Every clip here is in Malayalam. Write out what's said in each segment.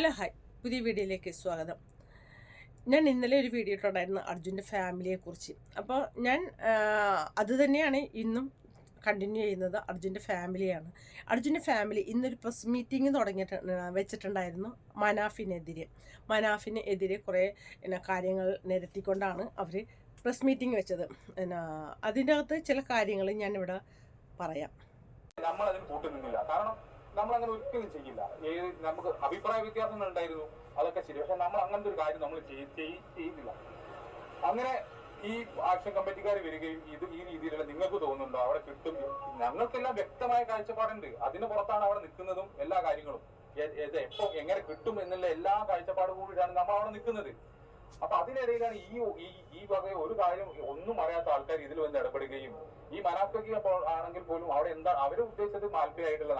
ഹലോ ഹായ് പുതിയ വീഡിയോയിലേക്ക് സ്വാഗതം. ഞാൻ ഇന്നലെ ഒരു വീഡിയോ ഇട്ടുണ്ടായിരുന്നു അർജുന്റെ ഫാമിലിയെക്കുറിച്ച്. അപ്പോൾ ഞാൻ അത് തന്നെയാണ് ഇന്നും കണ്ടിന്യൂ ചെയ്യുന്നത് അർജുന്റെ ഫാമിലിയാണ്. അർജുന്റെ ഫാമിലി ഇന്നൊരു പ്രസ് മീറ്റിംഗ് തുടങ്ങിയിട്ട് വെച്ചിട്ടുണ്ടായിരുന്നു മനാഫിനെതിരെ. മനാഫിനെതിരെ കുറേ പിന്നെ കാര്യങ്ങൾ നിരത്തിക്കൊണ്ടാണ് അവർ പ്രസ് മീറ്റിംഗ് വെച്ചത്. പിന്നെ അതിന്റെ അകത്ത് ചില കാര്യങ്ങൾ ഞാനിവിടെ പറയാം. കാരണം നമ്മൾ അങ്ങനെ ഒരിക്കലും ചെയ്യില്ല. ഏത് നമുക്ക് അഭിപ്രായ വ്യത്യാസങ്ങൾ ഉണ്ടായിരുന്നു. അതൊക്കെ ശരി. പക്ഷെ നമ്മൾ അങ്ങനത്തെ ഒരു കാര്യം നമ്മൾ ചെയ്തില്ല. അങ്ങനെ ഈ ആക്ഷൻ കമ്മിറ്റിക്കാർ വരികയും ഇത് ഈ രീതിയിലുള്ള നിങ്ങൾക്ക് തോന്നുന്നുണ്ടോ? അവിടെ കിട്ടും. ഞങ്ങൾക്കെല്ലാം വ്യക്തമായ കാഴ്ചപ്പാടുണ്ട്. അതിന് പുറത്താണ് അവിടെ നിൽക്കുന്നതും എല്ലാ കാര്യങ്ങളും. എപ്പോ എങ്ങനെ കിട്ടും എന്നുള്ള എല്ലാ കാഴ്ചപ്പാടും കൂടിയിട്ടാണ് നമ്മൾ അവിടെ നിൽക്കുന്നത്. അപ്പൊ അതിനിടയിലാണ് ഈ ഈ ഈ വക ഒരു കാര്യം ഒന്നും അറിയാത്ത ആൾക്കാർ ഇതിൽ വന്ന് ഇടപെടുകയും ഈ മനാഫയ്ക്ക് ആണെങ്കിൽ പോലും അവിടെ എന്താ അവർ ഉദ്ദേശിച്ചത് മാൽപ്പയായിട്ടുള്ള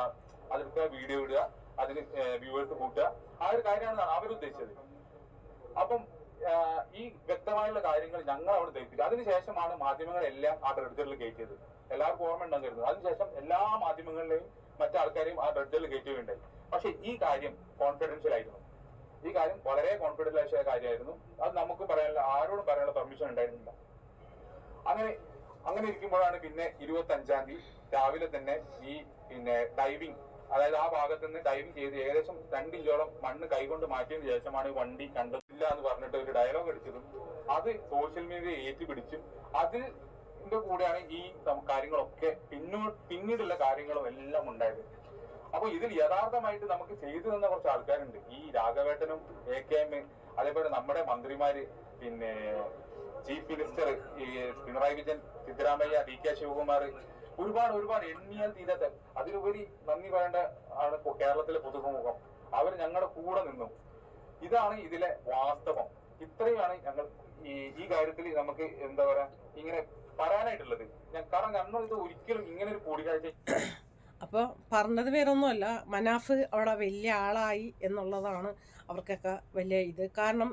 അതെടുക്കുക വീഡിയോ ഇടുക അതിന് വ്യൂവേഴ്സ് കൂട്ടുക. ആ ഒരു കാര്യമാണ് അവരുദ്ദേശിച്ചത്. അപ്പം ഈ വ്യക്തമായുള്ള കാര്യങ്ങൾ ഞങ്ങൾ അവിടെ ധരിപ്പിച്ചു അതിനുശേഷമാണ് മാധ്യമങ്ങളെല്ലാം ആ ഡ്രഡ്ജറിൽ കയറ്റിയത് എല്ലാവർക്കും ഓർമ്മ കരുതുന്നു. അതിനുശേഷം എല്ലാ മാധ്യമങ്ങളിലെയും മറ്റാൾക്കാരെയും ആ ഡ്രഡ്ജറിൽ കയറ്റുകയുണ്ടായി പക്ഷെ ഈ കാര്യം കോൺഫിഡൻഷ്യൽ ആയിരുന്നു. ഈ കാര്യം വളരെ കോൺഫിഡൻഷ്യൽ ആയ കാര്യമായിരുന്നു. അത് നമുക്ക് പറയാനുള്ള ആരോടും പറയാനുള്ള പെർമിഷൻ ഉണ്ടായിരുന്നില്ല. അങ്ങനെ അങ്ങനെ ഇരിക്കുമ്പോഴാണ് പിന്നെ ഇരുപത്തി അഞ്ചാം തീയതി രാവിലെ തന്നെ ഈ പിന്നെ ഡൈവിംഗ് അതായത് ആ ഭാഗത്ത് നിന്ന് ഡൈവിംഗ് ചെയ്ത് ഏകദേശം രണ്ടിഞ്ചോളം മണ്ണ് കൈകൊണ്ട് മാറ്റിയതിനു ശേഷമാണ് ഈ വണ്ടി കണ്ടില്ല എന്ന് പറഞ്ഞിട്ട് ഒരു ഡയലോഗ് അടിച്ചതും അത് സോഷ്യൽ മീഡിയ ഏറ്റുപിടിച്ചും അതിൽ കൂടെയാണ് ഈ കാര്യങ്ങളൊക്കെ പിന്നോ പിന്നീടുള്ള കാര്യങ്ങളും എല്ലാം ഉണ്ടായത്. അപ്പൊ ഇതിൽ യഥാർത്ഥമായിട്ട് നമുക്ക് ചെയ്തു തന്ന കുറച്ച് ആൾക്കാരുണ്ട്. ഈ രാഘവേട്ടനും എ കെ എം അതേപോലെ നമ്മുടെ മന്ത്രിമാര് പിന്നെ ചീഫ് മിനിസ്റ്റർ ഈ പിണറായി വിജയൻ സിദ്ധരാമയ്യ ഡി കെ ശിവകുമാർ ഒരുപാട് ഒരുപാട് എണ്ണിയാൽ തീരാത്ത അതിലുപരി നന്ദി പറയേണ്ട ആണ് കേരളത്തിലെ പൊതുസമൂഹം. അവർ ഞങ്ങളുടെ കൂടെ നിന്നു. ഇതാണ് ഇതിലെ വാസ്തവം. ഇത്രയാണ് ഞങ്ങൾ ഈ ഈ കാര്യത്തിൽ നമുക്ക് എന്താ പറയാ ഇങ്ങനെ പറയാനായിട്ടുള്ളത്. ഞാൻ കാരണം ഞങ്ങൾ ഇത് ഒരിക്കലും ഇങ്ങനെ ഒരു കൂടിക്കാഴ്ച അപ്പോൾ പറഞ്ഞത് വേറൊന്നുമല്ല. മനാഫ് അവിടെ വലിയ ആളായി എന്നുള്ളതാണ് അവർക്കൊക്കെ വലിയ ഇത്. കാരണം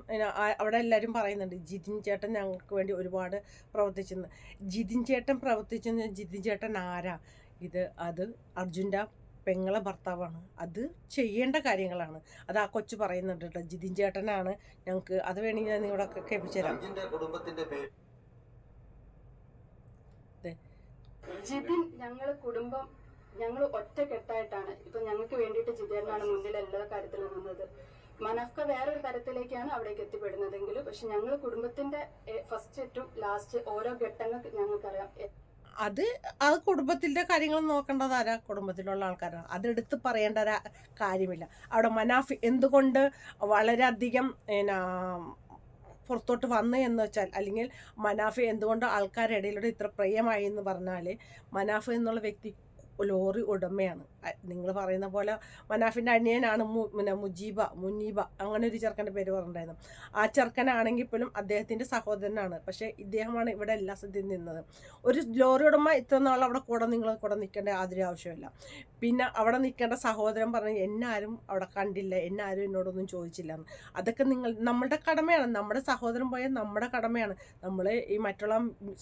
അവിടെ എല്ലാവരും പറയുന്നുണ്ട് ജിതിൻ ചേട്ടൻ ഞങ്ങൾക്ക് വേണ്ടി ഒരുപാട് പ്രവർത്തിച്ചെന്ന് ജിതിൻ ചേട്ടൻ പ്രവർത്തിച്ചെന്ന് ജിതിൻ ചേട്ടൻ ആരാ? ഇത് അത് അർജുന്റെ പെങ്ങളെ ഭർത്താവാണ്. അത് ചെയ്യേണ്ട കാര്യങ്ങളാണ്. അത് ആ കൊച്ചു പറയുന്നുണ്ട് കേട്ടോ. ജിതിൻ ചേട്ടനാണ് ഞങ്ങൾക്ക് അത് വേണമെങ്കിൽ ഞാൻ നിങ്ങളൊക്കെ കേൾപ്പിച്ചു തരാം കുടുംബത്തിന്റെ പേര് ജിതിൻ ഞങ്ങളുടെ കുടുംബം ഞങ്ങൾ ഒറ്റക്കെട്ടായിട്ടാണ്. ഇപ്പൊ ഞങ്ങൾക്ക് വേണ്ടിയിട്ട് ജിതേറിനാണ് മുന്നിൽ എല്ലാ കാര്യത്തിലും നിന്നത്. മനഫ്ക വേറൊരു തരത്തിലേക്കാണ് അവിടേക്ക് എത്തിപ്പെടുന്നതെങ്കിലും പക്ഷെ ഞങ്ങൾ കുടുംബത്തിന്റെ ഫസ്റ്റ് ടു ലാസ്റ്റ് ഓരോ ഘട്ടങ്ങൾ ഞങ്ങൾക്കറിയാം. അത് ആ കുടുംബത്തിന്റെ കാര്യങ്ങൾ നോക്കേണ്ടത് ആരാ? കുടുംബത്തിലുള്ള ആൾക്കാരാണ്. അതെടുത്ത് പറയേണ്ട കാര്യമില്ല. അവിടെ മനാഫ് എന്തുകൊണ്ട് വളരെയധികം എന്നാ പുറത്തോട്ട് വന്നു എന്ന് വെച്ചാൽ അല്ലെങ്കിൽ മനാഫ് എന്തുകൊണ്ട് ആൾക്കാരുടെ ഇടയിലൂടെ ഇത്ര പ്രിയമായി എന്ന് പറഞ്ഞാൽ മനാഫ് എന്നുള്ള വ്യക്തി ലോറി ഉടമയാണ്. നിങ്ങൾ പറയുന്ന പോലെ മനാഫിന്റെ അനിയനാണ് പിന്നെ മുജീബ മുനീബ അങ്ങനെ ഒരു ചെറുക്കന്റെ പേര് പറഞ്ഞിട്ടുണ്ടായിരുന്നു. ആ ചെറുക്കനാണെങ്കിൽ പോലും അദ്ദേഹത്തിന്റെ സഹോദരനാണ്. പക്ഷേ ഇദ്ദേഹമാണ് ഇവിടെ എല്ലാ സ്ഥലത്തും നിന്നത്. ഒരു ലോറി ഉടമ ഇത്ര നാൾ അവിടെ കൂടെ നിങ്ങൾ കൂടെ നിൽക്കേണ്ട യാതൊരു ആവശ്യമില്ല പിന്നെ അവിടെ നിൽക്കേണ്ട സഹോദരൻ പറഞ്ഞു എന്നാരും അവിടെ കണ്ടില്ല എന്നാരും എന്നോടൊന്നും ചോദിച്ചില്ല. അതൊക്കെ നിങ്ങൾ നമ്മുടെ കടമയാണ്. നമ്മുടെ സഹോദരൻ പോയാൽ നമ്മുടെ കടമയാണ്. നമ്മൾ ഈ മറ്റുള്ള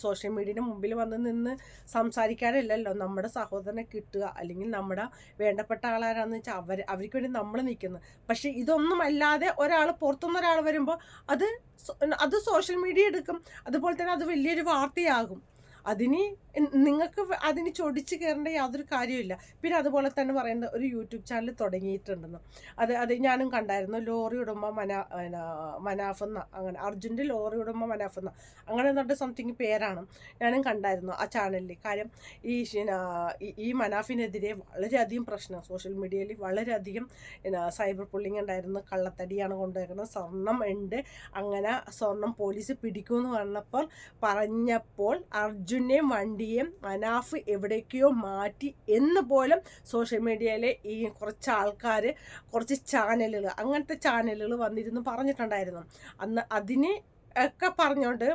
സോഷ്യൽ മീഡിയയുടെ മുമ്പിൽ വന്ന് നിന്ന് സംസാരിക്കാനല്ലല്ലോ നമ്മുടെ സഹോദരനെ കിട്ടുക അല്ലെങ്കിൽ നമ്മുടെ വേണ്ടപ്പെട്ട ആളാരാന്ന് വെച്ചാൽ അവർ അവർക്ക് വേണ്ടി നമ്മൾ നിൽക്കുന്നത് പക്ഷേ ഇതൊന്നും അല്ലാതെ ഒരാൾ പുറത്തുനിന്ന് ഒരാൾ വരുമ്പോൾ അത് അത് സോഷ്യൽ മീഡിയ എടുക്കും. അതുപോലെ തന്നെ അത് വലിയൊരു വാർത്തയാകും. അതിന് നിങ്ങൾക്ക് അതിന് ചൊടിച്ച് കയറേണ്ട യാതൊരു കാര്യമില്ല പിന്നെ അതുപോലെ തന്നെ പറയുന്നത് ഒരു യൂട്യൂബ് ചാനൽ തുടങ്ങിയിട്ടുണ്ടെന്ന്. അത് അത് ഞാനും കണ്ടായിരുന്നു. ലോറി ഉടമ മനാ മനാഫെന്ന അങ്ങനെ അർജുന്റെ ലോറി ഉടമ മനാഫെന്ന. അങ്ങനെ എന്നിട്ട് സംതിങ് പേരാണ്. ഞാനും കണ്ടായിരുന്നു ആ ചാനലിൽ. കാര്യം ഈ ഈ- മനാഫിനെതിരെ വളരെയധികം പ്രശ്നം. സോഷ്യൽ മീഡിയയിൽ വളരെയധികം സൈബർ പുള്ളിങ് ഉണ്ടായിരുന്നു. കള്ളത്തടിയാണ് കൊണ്ടുവരുന്നത്. സ്വർണം ഉണ്ട്. അങ്ങനെ സ്വർണം പോലീസ് പിടിക്കുമെന്ന് പറഞ്ഞപ്പോൾ പറഞ്ഞപ്പോൾ അർജുനെയും വണ്ടിയും അനാഫ് എവിടേക്കോ മാറ്റി എന്ന് പോലും സോഷ്യൽ മീഡിയയിലെ ഈ കുറച്ച് ആൾക്കാർ കുറച്ച് ചാനലുകൾ അങ്ങനത്തെ ചാനലുകൾ വന്നിരുന്നു പറഞ്ഞിട്ടുണ്ടായിരുന്നു. അന്ന് അതിനെ ഒക്കെ പറഞ്ഞുകൊണ്ട്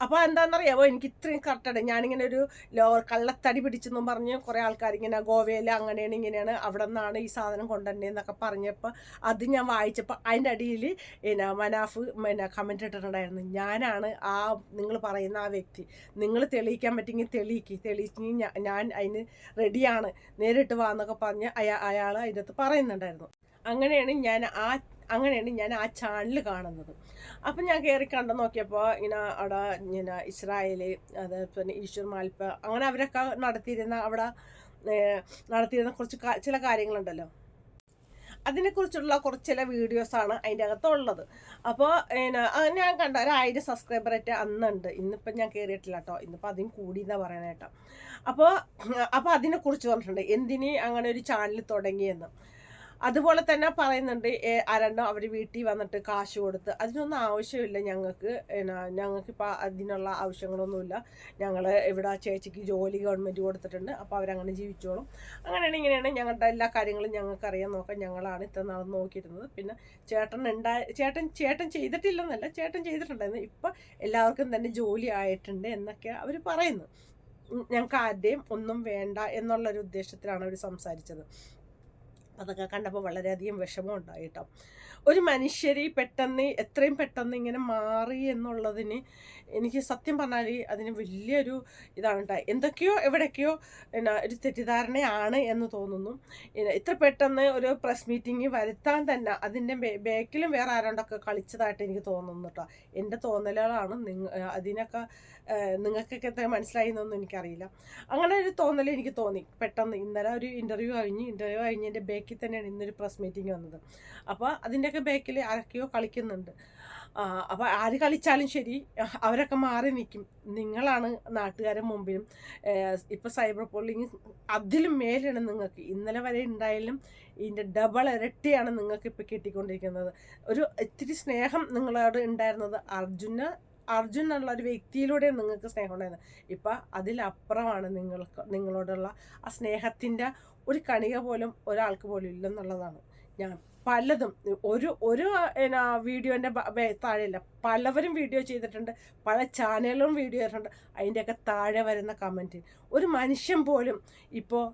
അപ്പോൾ എന്താണെന്നറിയാമോ എനിക്ക് ഇത്രയും കറക്റ്റാണ് ഞാനിങ്ങനെ ഒരു ലോ കള്ളത്തടി പിടിച്ചെന്നും പറഞ്ഞ് കുറേ ആൾക്കാർ ഇങ്ങനെ ഗോവയിൽ അങ്ങനെയാണ് ഇങ്ങനെയാണ് അവിടെ നിന്നാണ് ഈ സാധനം കൊണ്ടുവരേണ്ടതെന്നൊക്കെ പറഞ്ഞപ്പോൾ അത് ഞാൻ വായിച്ചപ്പോൾ അതിന്റെ അടിയിൽ പിന്നെ മനാഫ് പിന്നെ കമന്റ് ഇട്ടിട്ടുണ്ടായിരുന്നു. ഞാനാണ് ആ നിങ്ങൾ പറയുന്ന ആ വ്യക്തി. നിങ്ങൾ തെളിയിക്കാൻ പറ്റുമെങ്കിൽ തെളിയിക്കി. തെളിയിച്ചെങ്കിൽ ഞാൻ അതിന് റെഡിയാണ് നേരിട്ട് വാ എന്നൊക്കെ പറഞ്ഞ് അയാ അയാൾ അതിന്റെ അകത്ത് പറയുന്നുണ്ടായിരുന്നു. അങ്ങനെയാണ് ഞാൻ ആ അങ്ങനെയാണ് ഞാൻ ആ ചാനൽ കാണുന്നത്. അപ്പം ഞാൻ കയറി കണ്ടു നോക്കിയപ്പോൾ ഇങ്ങനെ അവിടെ ഇങ്ങനെ ഇസ്രായേൽ അത് പിന്നെ ഈശ്വർ മാൽപ്പ അങ്ങനെ അവരൊക്കെ നടത്തിയിരുന്ന അവിടെ നടത്തിയിരുന്ന കുറച്ച് ചില കാര്യങ്ങളുണ്ടല്ലോ. അതിനെക്കുറിച്ചുള്ള കുറച്ച് ചില വീഡിയോസാണ് അതിന്റെ അകത്തുള്ളത്. അപ്പോൾ ഞാൻ കണ്ട ഒരായിരം സബ്സ്ക്രൈബർ സബ്സ്ക്രൈബറായിട്ട് അന്നുണ്ട്. ഇന്നിപ്പം ഞാൻ കയറിയിട്ടില്ല കേട്ടോ. ഇന്നിപ്പോൾ അതിന് കൂടി എന്നാ പറയണ കേട്ടോ. അപ്പോൾ അപ്പോൾ അതിനെക്കുറിച്ച് പറഞ്ഞിട്ടുണ്ട്. എന്തിന് അങ്ങനെ ഒരു ചാനൽ തുടങ്ങിയെന്ന്. അതുപോലെ തന്നെ പറയുന്നുണ്ട് ആരണ്ടോ അവർ വീട്ടിൽ വന്നിട്ട് കാശ് കൊടുത്ത് അതിനൊന്നും ആവശ്യമില്ല ഞങ്ങൾക്ക്. എന്നാ ഞങ്ങൾക്കിപ്പോൾ അതിനുള്ള ആവശ്യങ്ങളൊന്നുമില്ല. ഞങ്ങൾ ഇവിടെ ചേച്ചിക്ക് ജോലി ഗവൺമെന്റ് കൊടുത്തിട്ടുണ്ട്. അപ്പോൾ അവരങ്ങനെ ജീവിച്ചോളും. അങ്ങനെയാണ് ഇങ്ങനെയാണ് ഞങ്ങളുടെ എല്ലാ കാര്യങ്ങളും ഞങ്ങൾക്ക് അറിയാൻ നോക്കാം ഞങ്ങളാണ് ഇത്ര നാൾ നോക്കിയിരുന്നത്. പിന്നെ ചേട്ടൻ ഉണ്ടായ ചേട്ടൻ ചേട്ടൻ ചെയ്തിട്ടില്ലെന്നല്ല ചേട്ടൻ ചെയ്തിട്ടുണ്ടായിരുന്നു. ഇപ്പം എല്ലാവർക്കും തന്നെ ജോലി ആയിട്ടുണ്ട് എന്നൊക്കെ അവർ പറയുന്നു. ഞങ്ങൾക്ക് ആരുടെയും ഒന്നും വേണ്ട എന്നുള്ളൊരു ഉദ്ദേശത്തിലാണ് അവർ സംസാരിച്ചത്. അതൊക്കെ കണ്ടപ്പോൾ വളരെയധികം വിഷമം ഉണ്ടായി കേട്ടോ. ഒരു മനുഷ്യരെ പെട്ടെന്ന് എത്രയും പെട്ടെന്ന് ഇങ്ങനെ മാറി എന്നുള്ളതിന് എനിക്ക് സത്യം പറഞ്ഞാൽ അതിന് വലിയൊരു ഇതാണ് ഉണ്ടായി എന്തൊക്കെയോ എവിടെയൊക്കെയോ പിന്നെ ഒരു തെറ്റിദ്ധാരണയാണ് എന്ന് തോന്നുന്നു. ഇത്ര പെട്ടെന്ന് ഒരു പ്രസ് മീറ്റിംഗ് വരുത്താൻ തന്നെ അതിന്റെ ബാക്കിലും വേറെ ആരോണ്ടൊക്കെ കളിച്ചതായിട്ട് എനിക്ക് തോന്നുന്നു കേട്ടോ എന്റെ തോന്നലുകളാണ് നിങ്ങ അതിനൊക്കെ നിങ്ങൾക്കൊക്കെ എത്ര മനസ്സിലായി എന്നൊന്നും എനിക്കറിയില്ല. അങ്ങനെ ഒരു തോന്നൽ എനിക്ക് തോന്നി. പെട്ടെന്ന് ഇന്നലെ ഒരു ഇന്റർവ്യൂ കഴിഞ്ഞ് ഇന്റർവ്യൂ കഴിഞ്ഞതിന്റെ ബാക്കിൽ തന്നെയാണ് ഇന്നൊരു പ്രസ് മീറ്റിംഗ് വന്നത്. അപ്പോൾ അതിന്റെയൊക്കെ ബാക്കിൽ ആരൊക്കെയോ കളിക്കുന്നുണ്ട്. അപ്പോൾ ആര് കളിച്ചാലും ശരി അവരൊക്കെ മാറി നിൽക്കും നിങ്ങളാണ് നാട്ടുകാരെ മുമ്പിലും ഇപ്പോൾ സൈബർ പോളിങ് അതിലും മേലാണ് നിങ്ങൾക്ക്. ഇന്നലെ വരെ ഉണ്ടായാലും ഇതിന്റെ ഡബിൾ ഇരട്ടിയാണ് നിങ്ങൾക്ക് ഇപ്പോൾ കിട്ടിക്കൊണ്ടിരിക്കുന്നത്. ഒരു ഇത്തിരി സ്നേഹം നിങ്ങളോട് ഉണ്ടായിരുന്നത് അർജുന അർജുൻ എന്നുള്ള ഒരു വ്യക്തിയിലൂടെ നിങ്ങൾക്ക് സ്നേഹം ഉണ്ടായിരുന്നത്. ഇപ്പം അതിലപ്പുറമാണ് നിങ്ങൾക്ക് നിങ്ങളോടുള്ള ആ സ്നേഹത്തിന്റെ ഒരു കണിക പോലും ഒരാൾക്ക് പോലും ഇല്ലെന്നുള്ളതാണ് ഞാൻ. പലതും. ഒരു ഒരു എന്നാ വീഡിയോന്റെ താഴെയല്ല. പലവരും വീഡിയോ ചെയ്തിട്ടുണ്ട്. പല ചാനലുകളും വീഡിയോ ചെയ്തിട്ടുണ്ട്. അതിന്റെയൊക്കെ താഴെ വരുന്ന കമന്റ് ഒരു മനുഷ്യൻ പോലും ഇപ്പോൾ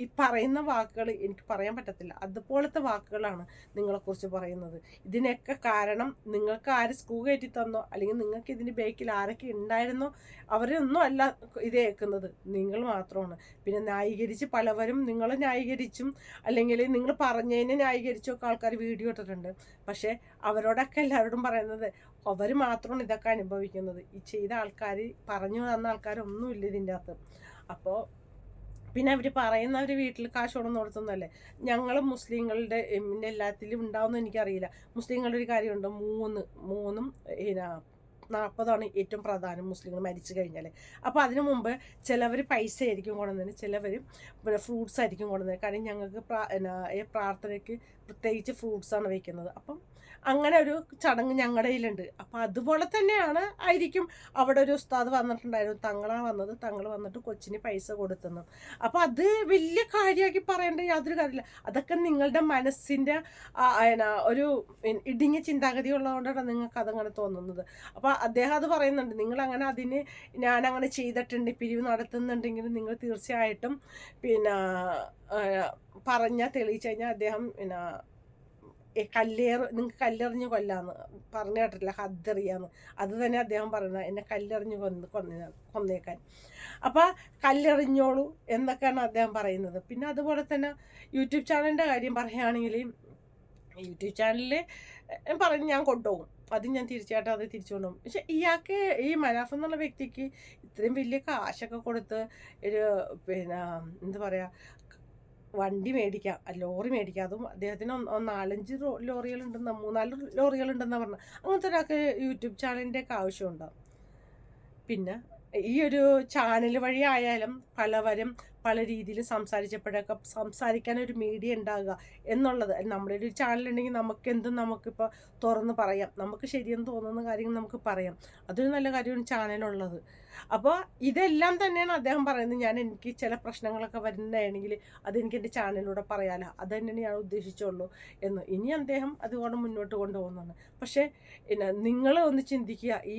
ഈ- പറയുന്ന വാക്കുകൾ എനിക്ക് പറയാൻ പറ്റത്തില്ല. അതുപോലത്തെ വാക്കുകളാണ് നിങ്ങളെക്കുറിച്ച് പറയുന്നത്. ഇതിനൊക്കെ കാരണം നിങ്ങൾക്ക് ആര് സ്ക്രൂ കയറ്റി തന്നോ അല്ലെങ്കിൽ നിങ്ങൾക്ക് ഇതിന്റെ ബേക്കിൽ ആരൊക്കെ ഉണ്ടായിരുന്നോ അവരൊന്നും അല്ല ഇത് കേൾക്കുന്നത്. നിങ്ങൾ മാത്രമാണ്. പിന്നെ ന്യായീകരിച്ച് പലവരും നിങ്ങൾ ന്യായീകരിച്ചും അല്ലെങ്കിൽ നിങ്ങൾ പറഞ്ഞതിനെ ന്യായീകരിച്ചൊക്കെ ആൾക്കാർ വീഡിയോ ഇട്ടിട്ടുണ്ട്. പക്ഷേ അവരോടൊക്കെ എല്ലാവരോടും പറയുന്നത് അവർ മാത്രമാണ് ഇതൊക്കെ അനുഭവിക്കുന്നത്. ഈ ചെയ്ത ആൾക്കാർ പറഞ്ഞു തന്ന ആൾക്കാരൊന്നുമില്ല ഇതിന്റെ അകത്ത്. അപ്പോൾ പിന്നെ അവർ പറയുന്ന അവർ വീട്ടിൽ കാശ് കൊണ്ടു കൊടുത്തുന്നല്ലേ ഞങ്ങൾ മുസ്ലിങ്ങളുടെ എല്ലാത്തിലും ഉണ്ടാവുമെന്ന് എനിക്കറിയില്ല. മുസ്ലിങ്ങളുടെ ഒരു കാര്യമുണ്ട്? മൂന്ന് മൂന്നും പിന്നെ നാൽപ്പതാണ് ഏറ്റവും പ്രധാനം മുസ്ലിങ്ങൾ മരിച്ചു കഴിഞ്ഞാൽ അപ്പോൾ അതിനു മുമ്പ് ചിലവർ പൈസ ആയിരിക്കും കൊണ്ടുവന്നത് ചിലവർ പിന്നെ ഫ്രൂട്ട്സ് ആയിരിക്കും കൊണ്ടുവന്നത് കാരണം ഞങ്ങൾക്ക് പ്രാ പ്രാർത്ഥനയ്ക്ക് പ്രത്യേകിച്ച് ഫ്രൂട്ട്സാണ് വയ്ക്കുന്നത്. അപ്പം അങ്ങനെ ഒരു ചടങ്ങ് ഞങ്ങളുടെ കയ്യിലുണ്ട്. അപ്പം അതുപോലെ തന്നെയാണ് ആയിരിക്കും അവിടെ ഒരു ഉസ്താദ് വന്നിട്ടുണ്ടായിരുന്നു. തങ്ങളാണ് വന്നത്. തങ്ങൾ വന്നിട്ട് കൊച്ചിന് പൈസ കൊടുത്തെന്ന്. അപ്പം അത് വലിയ കാര്യമാക്കി പറയേണ്ട യാതൊരു കാര്യമില്ല അതൊക്കെ നിങ്ങളുടെ മനസ്സിന്റെ ഒരു ഇടുങ്ങിയ ചിന്താഗതി ഉള്ളതുകൊണ്ടാണ് നിങ്ങൾക്ക് അതങ്ങനെ തോന്നുന്നത്. അപ്പോൾ അദ്ദേഹം അത് പറയുന്നുണ്ട്. നിങ്ങൾ അങ്ങനെ അതിന് ഞാൻ അങ്ങനെ ചെയ്തിട്ടുണ്ട് പിരിവ് നടത്തുന്നുണ്ടെങ്കിൽ നിങ്ങൾ തീർച്ചയായിട്ടും പിന്നെ പറഞ്ഞാൽ തെളിയിച്ചു കഴിഞ്ഞാൽ അദ്ദേഹം പിന്നെ ഈ കല്ലേർ നിങ്ങൾക്ക് കല്ലെറിഞ്ഞ് കൊല്ലാന്ന് പറഞ്ഞു കേട്ടിട്ടില്ല ഹദ്ദറിയാന്ന് അത് തന്നെ അദ്ദേഹം പറയുന്നത് എന്നെ കല്ലെറിഞ്ഞ് കൊന്ന് കൊന്ന കൊന്നേക്കാൻ. അപ്പോൾ കല്ലെറിഞ്ഞോളൂ എന്നൊക്കെയാണ് അദ്ദേഹം പറയുന്നത്. പിന്നെ അതുപോലെ തന്നെ യൂട്യൂബ് ചാനലിന്റെ കാര്യം പറയുകയാണെങ്കിൽ യൂട്യൂബ് ചാനലിൽ പറഞ്ഞ് ഞാൻ കൊണ്ടുപോകും. അത് ഞാൻ തീർച്ചയായിട്ടും അത് തിരിച്ചു കൊണ്ടുപോകും. പക്ഷെ ഇയാൾക്ക് ഈ മനാഫ് എന്നുള്ള വ്യക്തിക്ക് ഇത്രയും വലിയ കാശൊക്കെ കൊടുത്ത് ഒരു പിന്നെ എന്താ പറയുക വണ്ടി മേടിക്കാം. ലോറി മേടിക്കാം. അതും അദ്ദേഹത്തിന് നാലഞ്ച് ലോറികൾ ലോറികളുണ്ടെന്ന് മൂന്നാൽ ലോറികളുണ്ടെന്ന് പറഞ്ഞ. അങ്ങനത്തെ ഒരാൾക്ക് യൂട്യൂബ് ചാനലിന്റെ ഒക്കെ ആവശ്യമുണ്ടാവും പിന്നെ ഈ ഒരു ചാനൽ വഴി ആയാലും പലവരും പല രീതിയിൽ സംസാരിച്ചപ്പോഴൊക്കെ സംസാരിക്കാൻ ഒരു മീഡിയ ഉണ്ടാകുക എന്നുള്ളത്. നമ്മുടെ ഒരു ചാനൽ ഉണ്ടെങ്കിൽ നമുക്ക് എന്തും നമുക്കിപ്പോൾ തുറന്ന് പറയാം. നമുക്ക് ശരിയെന്ന് തോന്നുന്ന കാര്യങ്ങൾ നമുക്ക് പറയാം. അതൊരു നല്ല കാര്യമാണ് ചാനലുള്ളത് അപ്പോൾ ഇതെല്ലാം തന്നെയാണ് അദ്ദേഹം പറയുന്നത്. ഞാൻ എനിക്ക് ചില പ്രശ്നങ്ങളൊക്കെ വരുന്നതാണെങ്കിൽ അതെനിക്ക് എന്റെ ചാനലിലൂടെ പറയാമല്ലോ അത് തന്നെയാണ് ഞാൻ ഉദ്ദേശിച്ചുള്ളൂ എന്ന്. ഇനി അദ്ദേഹം അതുകൊണ്ട് മുന്നോട്ട് കൊണ്ടുപോകുന്നതാണ്. പക്ഷേ പിന്നെ നിങ്ങൾ ഒന്ന് ചിന്തിക്കുക. ഈ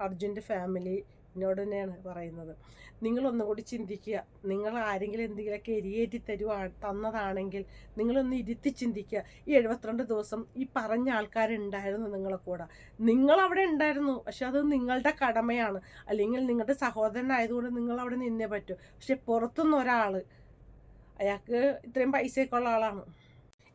അർജുന്റെ ഫാമിലി എന്നോട് തന്നെയാണ് പറയുന്നത്. നിങ്ങളൊന്നും കൂടി ചിന്തിക്കുക. നിങ്ങൾ ആരെങ്കിലും എന്തെങ്കിലുമൊക്കെ എരിയേറ്റി തരുവാ തന്നതാണെങ്കിൽ നിങ്ങളൊന്ന് ഇരുത്തി ചിന്തിക്കുക. ഈ എഴുപത്തിരണ്ട് ദിവസം ഈ പറഞ്ഞ ആൾക്കാരുണ്ടായിരുന്നു നിങ്ങളെ കൂടെ. നിങ്ങളവിടെ ഉണ്ടായിരുന്നു. പക്ഷെ അത് നിങ്ങളുടെ കടമയാണ്. അല്ലെങ്കിൽ നിങ്ങളുടെ സഹോദരനായതുകൊണ്ട് നിങ്ങൾ അവിടെ നിന്നേ പറ്റൂ. പക്ഷെ പുറത്തുനിന്ന് ഒരാൾ അയാൾക്ക് ഇത്രയും പൈസയൊക്കെ ഉള്ള ആളാണ്.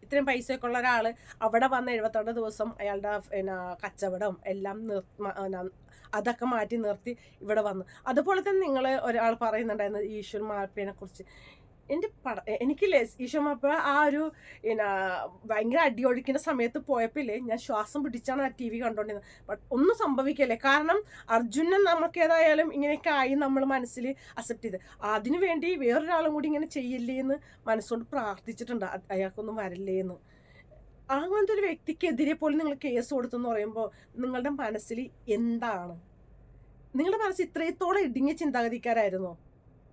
ഇത്രയും പൈസയൊക്കെ ഉള്ള ഒരാൾ അവിടെ വന്ന എഴുപത്തിരണ്ട് ദിവസം അയാളുടെ പിന്നെ കച്ചവടം എല്ലാം നിർ അതൊക്കെ മാറ്റി നിർത്തി ഇവിടെ വന്നു. അതുപോലെ തന്നെ നിങ്ങൾ ഒരാൾ പറയുന്നുണ്ടായിരുന്നു ഈശ്വർ മാപ്പിനെ കുറിച്ച് എന്റെ പട എനിക്ക് ഈശോമാപ്പ മാപ്പ ആ ഒരു പിന്നെ ഭയങ്കര ഒഴിക്കുന്ന സമയത്ത് പോയപ്പോഴേ ഞാൻ ശ്വാസം പിടിച്ചാണ് ആ ടി വി കണ്ടുകൊണ്ടിരുന്നത് ബട്ട് ഒന്നും സംഭവിക്കല്ലേ? കാരണം അർജുനൻ നമുക്ക് ഏതായാലും ഇങ്ങനെയൊക്കെ ആയി നമ്മൾ മനസ്സിൽ അക്സെപ്റ്റ് ചെയ്ത്. അതിനു വേണ്ടി വേറൊരാളും കൂടി ഇങ്ങനെ ചെയ്യില്ലേ എന്ന് മനസ്സുകൊണ്ട് പ്രാർത്ഥിച്ചിട്ടുണ്ട് അയാൾക്കൊന്നും വരില്ലേ എന്ന് അങ്ങനത്തെ ഒരു വ്യക്തിക്കെതിരെ പോലും നിങ്ങൾ കേസ് കൊടുത്തെന്ന് പറയുമ്പോൾ നിങ്ങളുടെ മനസ്സിൽ എന്താണ്? നിങ്ങളുടെ മനസ്സ് ഇത്രയത്തോളം ഇടുങ്ങിയ ചിന്താഗതിക്കാരായിരുന്നോ?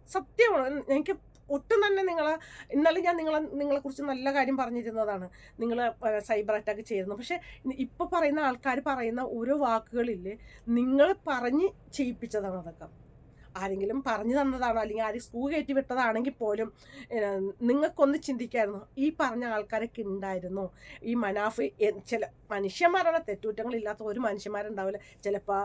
സത്യമാണ്? എനിക്ക് ഒട്ടും തന്നെ നിങ്ങൾ ഇന്നലെ ഞാൻ നിങ്ങളെ നിങ്ങളെക്കുറിച്ച് നല്ല കാര്യം പറഞ്ഞിരുന്നതാണ്. നിങ്ങൾ സൈബർ അറ്റാക്ക് ചെയ്തിരുന്നു. പക്ഷേ ഇപ്പോൾ പറയുന്ന ആൾക്കാർ പറയുന്ന ഓരോ വാക്കുകളില്ലേ നിങ്ങൾ പറഞ്ഞ് ചെയ്യിപ്പിച്ചതാണ് അതൊക്കെ. ആരെങ്കിലും പറഞ്ഞു തന്നതാണോ? അല്ലെങ്കിൽ ആരും സ്കൂ കയറ്റി വിട്ടതാണെങ്കിൽ പോലും നിങ്ങൾക്കൊന്ന് ചിന്തിക്കായിരുന്നു ഈ പറഞ്ഞ ആൾക്കാരൊക്കെ ഉണ്ടായിരുന്നു ഈ മനാഫ് ചില മനുഷ്യന്മാരാണ് തെറ്റുകുറ്റങ്ങളില്ലാത്ത ഒരു മനുഷ്യന്മാരുണ്ടാവില്ല. ചിലപ്പോൾ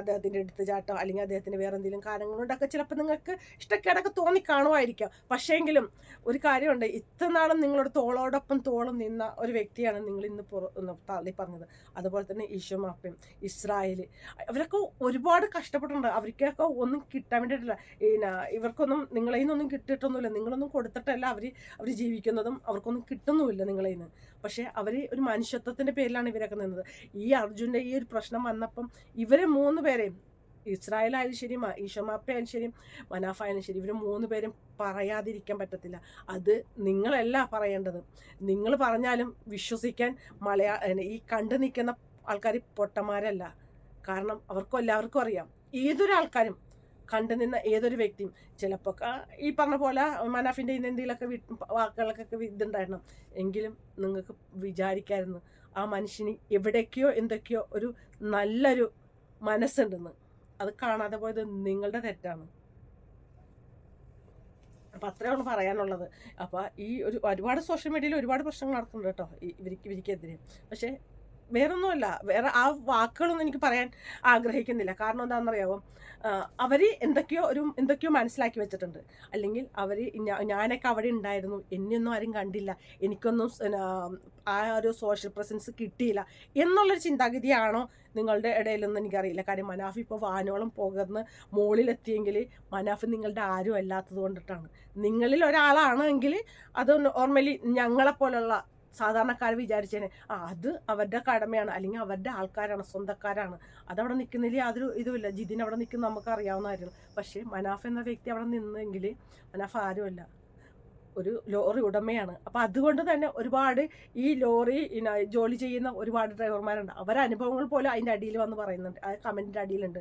അദ്ദേഹത്തിന്റെ എടുത്തുചാട്ടം അല്ലെങ്കിൽ അദ്ദേഹത്തിന് വേറെ എന്തെങ്കിലും കാരണങ്ങളുണ്ടൊക്കെ ചിലപ്പോൾ നിങ്ങൾക്ക് ഇഷ്ടക്കേടൊക്കെ തോന്നി കാണുമായിരിക്കാം. പക്ഷേങ്കിലും ഒരു കാര്യമുണ്ട് ഇത്ര നാളും നിങ്ങളുടെ തോളോടൊപ്പം തോളും നിന്ന ഒരു വ്യക്തിയാണ് നിങ്ങൾ ഇന്ന് തള്ളി പറഞ്ഞത്. അതുപോലെ തന്നെ ഈശോ മാപ്പയും ഇസ്രായേൽ അവരൊക്കെ ഒരുപാട് കഷ്ടപ്പെട്ടിട്ടുണ്ട്. അവർക്കൊക്കെ ഒന്നും കിട്ടാൻ വേണ്ടിയിട്ടില്ല. പിന്നെ ഇവർക്കൊന്നും നിങ്ങളെ നിന്നൊന്നും കിട്ടിയിട്ടൊന്നുമില്ല. നിങ്ങളൊന്നും കൊടുത്തിട്ടല്ല അവർ അവർ ജീവിക്കുന്നതും അവർക്കൊന്നും കിട്ടുന്നുമില്ല നിങ്ങളെ നിന്ന്. പക്ഷേ അവർ ഒരു മനുഷ്യത്വത്തിന്റെ പേരിലാണ് ഇവരൊക്കെ നിന്നത്. ഈ അർജുന്റെ ഈ ഒരു പ്രശ്നം വന്നപ്പം ഇവരെ മൂന്ന് പേരെയും ഇസ്രായേൽ ആയാലും ശരി മ- ഈശോമാപ്പ ശരി മനാഫ ആയാലും ശരി ഇവർ മൂന്ന് പേരും പറയാതിരിക്കാൻ പറ്റത്തില്ല. അത് നിങ്ങളല്ല പറയേണ്ടത്. നിങ്ങൾ പറഞ്ഞാലും വിശ്വസിക്കാൻ മലയാ ഈ കണ്ടു നിൽക്കുന്ന ആൾക്കാർ പൊട്ടന്മാരല്ല. കാരണം അവർക്കും എല്ലാവർക്കും അറിയാം. ഏതൊരാൾക്കാരും കണ്ടു നിന്ന ഏതൊരു വ്യക്തിയും. ചിലപ്പോൾ ഈ പറഞ്ഞ പോലെ മനാഫിന്റെ ഇന്ന് എന്തെങ്കിലുമൊക്കെ വി വാക്കുകളൊക്കെ ഇതുണ്ടായിരുന്നു. എങ്കിലും നിങ്ങൾക്ക് വിചാരിക്കായിരുന്നു ആ മനുഷ്യന് എവിടേക്കോ എന്തൊക്കെയോ ഒരു നല്ലൊരു മനസ്സുണ്ടെന്ന്. അത് കാണാതെ പോയത് നിങ്ങളുടെ തെറ്റാണ്. അപ്പം അത്രയാണ് പറയാനുള്ളത്. അപ്പോൾ ഈ ഒരു ഒരുപാട് സോഷ്യൽ മീഡിയയിൽ ഒരുപാട് പ്രശ്നങ്ങൾ നടക്കുന്നുണ്ട് കേട്ടോ ഇവർക്ക് ഇവർക്കെതിരെ പക്ഷേ വേറൊന്നുമല്ല. വേറെ ആ വാക്കുകളൊന്നും എനിക്ക് പറയാൻ ആഗ്രഹിക്കുന്നില്ല. കാരണം എന്താണെന്നറിയാമോ അവർ എന്തൊക്കെയോ ഒരു എന്തൊക്കെയോ മനസ്സിലാക്കി വെച്ചിട്ടുണ്ട്. അല്ലെങ്കിൽ അവർ ഞാനൊക്കെ അവിടെ ഉണ്ടായിരുന്നു. എന്നെയൊന്നും ആരും കണ്ടില്ല. എനിക്കൊന്നും ആ ഒരു സോഷ്യൽ പ്രസൻസ് കിട്ടിയില്ല എന്നുള്ളൊരു ചിന്താഗതിയാണോ നിങ്ങളുടെ ഇടയിലൊന്നും എനിക്കറിയില്ല. കാര്യം മനാഫ് ഇപ്പോൾ വാനോളം പോകുന്ന മുകളിലെത്തിയെങ്കിൽ മനാഫ് നിങ്ങളുടെ ആരും അല്ലാത്തത് കൊണ്ടിട്ടാണ്. നിങ്ങളിൽ ഒരാളാണെങ്കിൽ അത് നോർമലി ഞങ്ങളെപ്പോലുള്ള സാധാരണക്കാർ വിചാരിച്ചേനെ ആ അത് അവരുടെ കടമയാണ് അല്ലെങ്കിൽ അവരുടെ ആൾക്കാരാണ് സ്വന്തക്കാരാണ്. അതവിടെ നിൽക്കുന്നില്ല യാതൊരു ഇതുമില്ല. ജിതിൻ അവിടെ നിൽക്കുന്ന നമുക്ക് അറിയാവുന്നതായിരുന്നു. പക്ഷേ മനാഫ് എന്ന വ്യക്തി അവിടെ നിന്നെങ്കിൽ മനാഫ് ആരുമല്ല ഒരു ലോറി ഉടമയാണ്. അപ്പോൾ അതുകൊണ്ട് തന്നെ ഒരുപാട് ഈ ലോറി ജോലി ചെയ്യുന്ന ഒരുപാട് ഡ്രൈവർമാരുണ്ട്. അവരെ അനുഭവങ്ങൾ പോലും അതിന്റെ അടിയിൽ വന്ന് പറയുന്നുണ്ട്. ആ കമന്റിന്റെ അടിയിലുണ്ട്.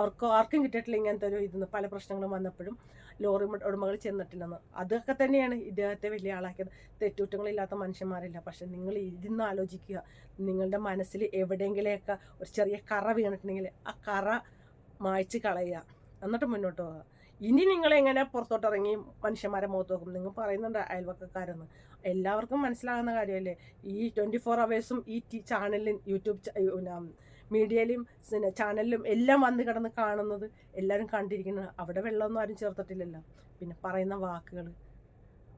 അവർക്ക് ആർക്കും കിട്ടിയിട്ടില്ല ഇങ്ങനത്തെ ഒരു ഇതെന്ന് പല പ്രശ്നങ്ങളും വന്നപ്പോഴും. ലോറി ഉടമ- ഉടമകൾ ചെന്നിട്ടില്ലെന്ന്. അതൊക്കെ തന്നെയാണ് ഇദ്ദേഹത്തെ വലിയ ആളാക്കിയത്. തെറ്റുറ്റങ്ങളില്ലാത്ത മനുഷ്യന്മാരില്ല. പക്ഷെ നിങ്ങൾ ഇരുന്ന് ആലോചിക്കുക. നിങ്ങളുടെ മനസ്സിൽ എവിടെയെങ്കിലുമൊക്കെ ഒരു ചെറിയ കറ വീണിട്ടുണ്ടെങ്കിൽ ആ കറ മായ്ച്ച് കളയുക. എന്നിട്ട് മുന്നോട്ട് പോകുക ഇനി നിങ്ങളെങ്ങനെ പുറത്തോട്ട് ഇറങ്ങി മനുഷ്യന്മാരെ മുഖത്ത് നോക്കും? നിങ്ങൾ പറയുന്നുണ്ട് അയൽവക്കക്കാരെന്ന്. എല്ലാവർക്കും മനസ്സിലാകുന്ന കാര്യമല്ലേ? ഈ ട്വന്റി ഫോർ അവേഴ്സും ഈ ചാനലിൽ യൂട്യൂബ് മീഡിയയിലും പിന്നെ ചാനലിലും എല്ലാം വന്ന് കിടന്ന് കാണുന്നത് എല്ലാവരും കണ്ടിരിക്കുന്നത്. അവിടെ വെള്ളമൊന്നും ആരും ചേർത്തിട്ടില്ലല്ലോ. പിന്നെ പറയുന്ന വാക്കുകൾ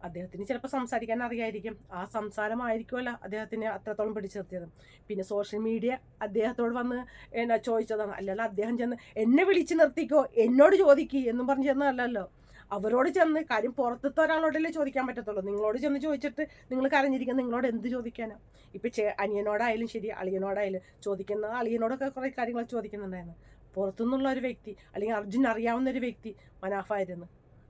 അദ്ദേഹത്തിന് ചിലപ്പോൾ സംസാരിക്കാൻ അറിയായിരിക്കും. ആ സംസാരമായിരിക്കുമല്ലോ അദ്ദേഹത്തിന് അത്രത്തോളം പിടിച്ചു നിർത്തിയത് പിന്നെ സോഷ്യൽ മീഡിയ അദ്ദേഹത്തോട് വന്ന് എന്നാ ചോദിച്ചതാണ്. അല്ലല്ലോ അദ്ദേഹം ചെന്ന് എന്നെ വിളിച്ച് നിർത്തിക്കോ എന്നോട് ചോദിക്കുക എന്നും പറഞ്ഞു ചെന്നതല്ലല്ലോ. അവരോട് ചെന്ന് കാര്യം പുറത്തത്തെ ഒരാളോടല്ലേ ചോദിക്കാൻ പറ്റത്തുള്ളൂ. നിങ്ങളോട് ചെന്ന് ചോദിച്ചിട്ട് നിങ്ങൾ കരഞ്ഞിരിക്കുന്ന നിങ്ങളോട് എന്ത് ചോദിക്കാനാ? ഇപ്പം ചേ അനിയനോടായാലും ശരി അളിയനോടായാലും ചോദിക്കുന്ന അളിയനോടൊക്കെ കുറേ കാര്യങ്ങൾ ചോദിക്കുന്നുണ്ടായിരുന്നു. പുറത്തുനിന്നുള്ള ഒരു വ്യക്തി അല്ലെങ്കിൽ അർജുൻ അറിയാവുന്ന ഒരു വ്യക്തി മനാഫായിരുന്നു.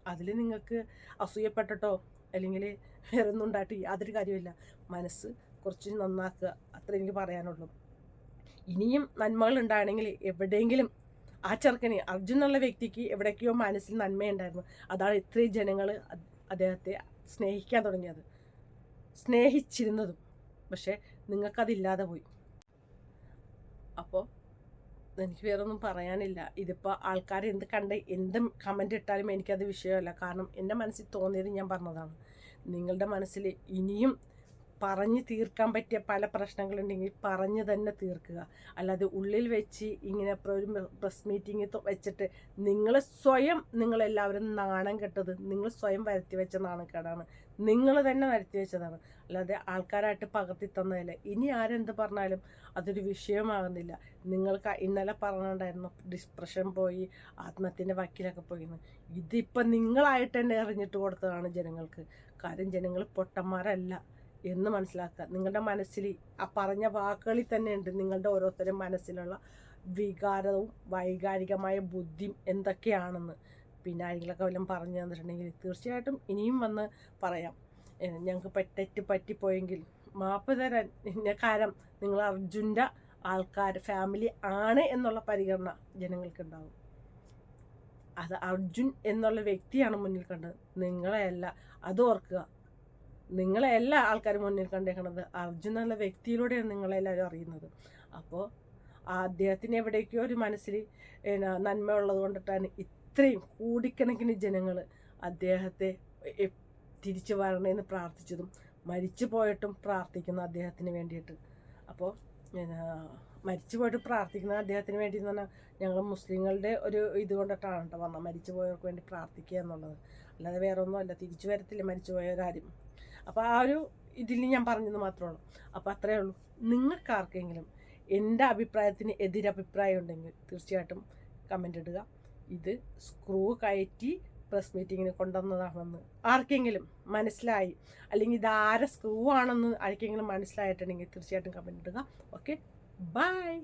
അതിൽ നിങ്ങൾക്ക് അസൂയപ്പെട്ടിട്ടോ അല്ലെങ്കിൽ വേറെ ഒന്നും ഉണ്ടായിട്ട് യാതൊരു കാര്യമില്ല മനസ്സ് കുറച്ച് നന്നാക്കുക അത്ര എനിക്ക് പറയാനുള്ളൂ. ഇനിയും നന്മകൾ ഉണ്ടാണെങ്കിൽ എവിടെയെങ്കിലും ആ ചെറുക്കന് അർജുൻ എന്നുള്ള വ്യക്തിക്ക് എവിടേക്കോ മനസ്സിൽ നന്മയുണ്ടായിരുന്നു. അതാണ് ഇത്രയും ജനങ്ങൾ അദ്ദേഹത്തെ സ്നേഹിക്കാൻ തുടങ്ങിയത്. സ്നേഹിച്ചിരുന്നതും. പക്ഷേ നിങ്ങൾക്കതില്ലാതെ പോയി. അപ്പോൾ എനിക്ക് വേറൊന്നും പറയാനില്ല. ഇതിപ്പോൾ ആൾക്കാർ എന്ത് കണ്ട് എന്ത് കമന്റ് ഇട്ടാലും എനിക്കത് വിഷയമല്ല. കാരണം എന്റെ മനസ്സിൽ തോന്നിയത് ഞാൻ പറഞ്ഞതാണ്. നിങ്ങളുടെ മനസ്സിൽ ഇനിയും പറഞ്ഞ് തീർക്കാൻ പറ്റിയ പല പ്രശ്നങ്ങളുണ്ടെങ്കിൽ പറഞ്ഞ് തന്നെ തീർക്കുക. അല്ലാതെ ഉള്ളിൽ വെച്ച് ഇങ്ങനെ ഒരു പ്രസ് മീറ്റിംഗ് വെച്ചിട്ട് നിങ്ങൾ സ്വയം നിങ്ങളെല്ലാവരും നാണം കെട്ടത് നിങ്ങൾ സ്വയം വരുത്തി വെച്ച നാണക്കേടാണ്. നിങ്ങൾ തന്നെ വരുത്തി വെച്ചതാണ്. അല്ലാതെ ആൾക്കാരായിട്ട് പകർത്തി തന്നതല്ല. ഇനി ആരെന്ത് പറഞ്ഞാലും അതൊരു വിഷയമാകുന്നില്ല. നിങ്ങൾക്ക് ഇന്നലെ പറഞ്ഞിട്ടുണ്ടായിരുന്നു ഡിസ്പ്രഷൻ പോയി ആത്മഹത്യന്റെ വക്കീലൊക്കെ പോയിന്ന്. ഇതിപ്പം നിങ്ങളായിട്ട് തന്നെ എറിഞ്ഞിട്ട് കൊടുത്തതാണ് ജനങ്ങൾക്ക്. കാര്യം ജനങ്ങൾ പൊട്ടന്മാരല്ല. എന്ന് മനസ്സിലാക്കുക. നിങ്ങളുടെ മനസ്സിൽ ആ പറഞ്ഞ വാക്കുകളിൽ തന്നെ ഉണ്ട് നിങ്ങളുടെ ഓരോരുത്തരും മനസ്സിലുള്ള വികാരവും വൈകാരികമായ ബുദ്ധിയും എന്തൊക്കെയാണെന്ന്. പിന്നെ ആരെങ്കിലൊക്കെ വല്ലതും പറഞ്ഞു തന്നിട്ടുണ്ടെങ്കിൽ തീർച്ചയായിട്ടും ഇനിയും വന്ന് പറയാം. ഞങ്ങൾക്ക് പറ്ററ്റ് പറ്റിപ്പോയെങ്കിൽ മാപ്പ് തരാൻ കാര്യം നിങ്ങൾ അർജുന്റെ ആൾക്കാർ ഫാമിലി ആണ് എന്നുള്ള പരിഗണന ജനങ്ങൾക്കുണ്ടാവും. അത് അർജുൻ എന്നുള്ള വ്യക്തിയാണ് മുന്നിൽ കണ്ടത്. നിങ്ങളെയല്ല. അത് ഓർക്കുക. നിങ്ങളെ എല്ലാ ആൾക്കാരും മുന്നിൽ കണ്ടേക്കുന്നത് അർജുൻ എന്ന വ്യക്തിയിലൂടെയാണ് നിങ്ങളെല്ലാവരും അറിയുന്നത്. അപ്പോൾ അദ്ദേഹത്തിന് എവിടേക്കോ ഒരു മനസ്സിൽ നന്മ ഉള്ളത് കൊണ്ടിട്ടാണ് ഇത്രയും കൂടിക്കണക്കിന് ജനങ്ങൾ അദ്ദേഹത്തെ തിരിച്ചു വരണേന്ന് പ്രാർത്ഥിച്ചതും മരിച്ചു പോയിട്ടും പ്രാർത്ഥിക്കുന്നു അദ്ദേഹത്തിന് വേണ്ടിയിട്ട്. അപ്പോൾ മരിച്ചു പോയിട്ട് പ്രാർത്ഥിക്കുന്ന അദ്ദേഹത്തിന് വേണ്ടി എന്ന് പറഞ്ഞാൽ ഞങ്ങൾ മുസ്ലിങ്ങളുടെ ഒരു ഇത് കൊണ്ടിട്ടാണ് കേട്ടോ വന്നത്. മരിച്ചു പോയവർക്ക് വേണ്ടി പ്രാർത്ഥിക്കുക എന്നുള്ളത്. അല്ലാതെ വേറെ ഒന്നുമല്ല തിരിച്ചു വരത്തില്ല മരിച്ചു പോയവരാരും അപ്പോൾ ആ ഒരു ഇതിൽ ഞാൻ പറഞ്ഞത് മാത്രമാണ്. അപ്പോൾ അത്രയേ ഉള്ളൂ. നിങ്ങൾക്ക് ആർക്കെങ്കിലും എന്റെ അഭിപ്രായത്തിന് എതിരഭിപ്രായം ഉണ്ടെങ്കിൽ തീർച്ചയായിട്ടും കമന്റ് ഇടുക. ഇത് സ്ക്രൂ കയറ്റി പ്രസ് മീറ്റിങ്ങിന് കൊണ്ടുവന്നതാണെന്ന് ആർക്കെങ്കിലും മനസ്സിലായി. അല്ലെങ്കിൽ ഇത് ആരെ സ്ക്രൂ ആണെന്ന് ആർക്കെങ്കിലും മനസ്സിലായിട്ടുണ്ടെങ്കിൽ തീർച്ചയായിട്ടും കമന്റ് ഇടുക. Okay bye